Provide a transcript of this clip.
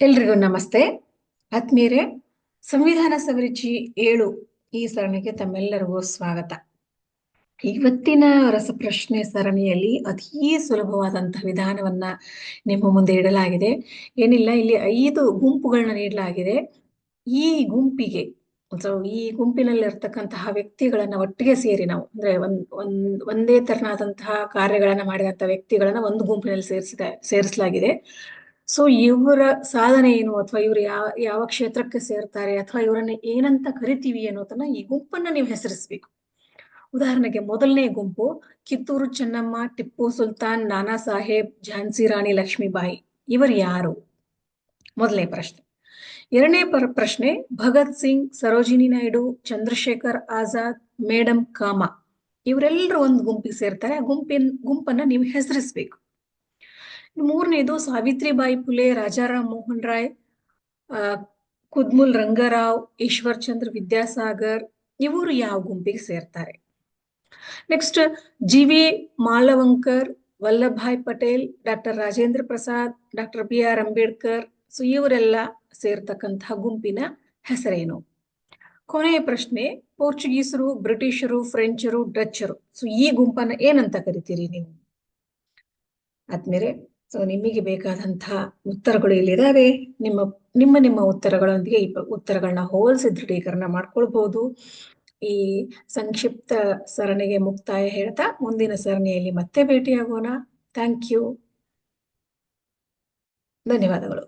ಎಲ್ರಿಗೂ ನಮಸ್ತೆ. ಆತ್ಮೀಯರೇ, ಸಂವಿಧಾನ ಸವರಿಚಿ ಏಳು ಈ ಸರಣಿಗೆ ತಮ್ಮೆಲ್ಲರಿಗೂ ಸ್ವಾಗತ. ಇವತ್ತಿನ ರಸಪ್ರಶ್ನೆ ಸರಣಿಯಲ್ಲಿ ಅತೀ ಸುಲಭವಾದಂತಹ ವಿಧಾನವನ್ನ ನಿಮ್ಮ ಮುಂದೆ ಇಡಲಾಗಿದೆ. ಏನಿಲ್ಲ, ಇಲ್ಲಿ ಐದು ಗುಂಪುಗಳನ್ನ ನೀಡಲಾಗಿದೆ. ಈ ಗುಂಪಿಗೆ ಈ ಗುಂಪಿನಲ್ಲಿರ್ತಕ್ಕಂತಹ ವ್ಯಕ್ತಿಗಳನ್ನ ಒಟ್ಟಿಗೆ ಸೇರಿ ನಾವು, ಅಂದ್ರೆ ಒಂದ್ ಒಂದ್, ಒಂದೇ ತರನಾದಂತಹ ಕಾರ್ಯಗಳನ್ನ ಮಾಡಿದಂತಹ ವ್ಯಕ್ತಿಗಳನ್ನ ಒಂದು ಗುಂಪಿನಲ್ಲಿ ಸೇರಿಸಿದ, ಸೇರಿಸಲಾಗಿದೆ. ಸೊ ಇವರ ಸಾಧನೆ ಏನು? ಅಥವಾ ಇವರು ಯಾವ ಯಾವ ಕ್ಷೇತ್ರಕ್ಕೆ ಸೇರ್ತಾರೆ? ಅಥವಾ ಇವರನ್ನ ಏನಂತ ಕರಿತೀವಿ ಅನ್ನೋದನ್ನ ಈ ಗುಂಪನ್ನ ನೀವು ಹೆಸರಿಸ್ಬೇಕು. ಉದಾಹರಣೆಗೆ ಮೊದಲನೇ ಗುಂಪು ಕಿತ್ತೂರು ಚೆನ್ನಮ್ಮ, ಟಿಪ್ಪು ಸುಲ್ತಾನ್, ನಾನಾ ಸಾಹೇಬ್, ಝಾನ್ಸಿ ರಾಣಿ, ಲಕ್ಷ್ಮೀಬಾಯಿ. ಇವರು ಯಾರು? ಮೊದಲನೇ ಪ್ರಶ್ನೆ. ಎರಡನೇ ಪರ, ಪ್ರಶ್ನೆ, ಭಗತ್ ಸಿಂಗ್, ಸರೋಜಿನಿ ನಾಯ್ಡು, ಚಂದ್ರಶೇಖರ್ ಆಜಾದ್ ಮೇಡಮ್ ಕಾಮ. ಇವರೆಲ್ಲರೂ ಒಂದು ಗುಂಪಿಗೆ ಸೇರ್ತಾರೆ. ಆ ಗುಂಪಿನ, ಗುಂಪನ್ನ ನೀವು ಹೆಸರಿಸ್ಬೇಕು. ಮೂರನೇದು ಸಾವಿತ್ರಿಬಾಯಿ ಪುಲೆ ರಾಜಾರಾಮ್ ಮೋಹನ್ ರಾಯ್ ಕುದ್ಮುಲ್ ರಂಗರಾವ್, ಈಶ್ವರ್ ಚಂದ್ರ ವಿದ್ಯಾಸಾಗರ್, ಇವರು ಯಾವ ಗುಂಪಿಗೆ ಸೇರ್ತಾರೆ? Next G V Mavalankar Vallabhbhai Patel, doctor Rajendra Prasad, doctor B R Ambedkar, so ಇವರೆಲ್ಲ ಸೇರ್ತಕ್ಕಂತಹ ಗುಂಪಿನ ಹೆಸರೇನು? ಕೊನೆಯ ಪ್ರಶ್ನೆ, ಪೋರ್ಚುಗೀಸರು, ಬ್ರಿಟಿಷರು, ಫ್ರೆಂಚರು, ಡಚ್ಚರು, ಸೊ ಈ ಗುಂಪನ್ನ ಏನಂತ ಕರಿತೀರಿ ನೀವು? ಆದ್ಮೇಲೆ ಸೊ ನಿಮಗೆ ಬೇಕಾದಂತಹ ಉತ್ತರಗಳು ಇಲ್ಲಿದ್ದಾವೆ ನಿಮ್ಮ ನಿಮ್ಮ ನಿಮ್ಮ ಉತ್ತರಗಳೊಂದಿಗೆ ಈ ಉತ್ತರಗಳನ್ನ ಹೋಲಿಸಿ ದೃಢೀಕರಣ ಮಾಡ್ಕೊಳ್ಬಹುದು ಈ ಸಂಕ್ಷಿಪ್ತ ಸರಣಿಗೆ ಮುಕ್ತಾಯ ಹೇಳ್ತಾ, ಮುಂದಿನ ಸರಣಿಯಲ್ಲಿ ಮತ್ತೆ ಭೇಟಿಯಾಗೋಣ. ಥ್ಯಾಂಕ್ ಯು ಧನ್ಯವಾದಗಳು.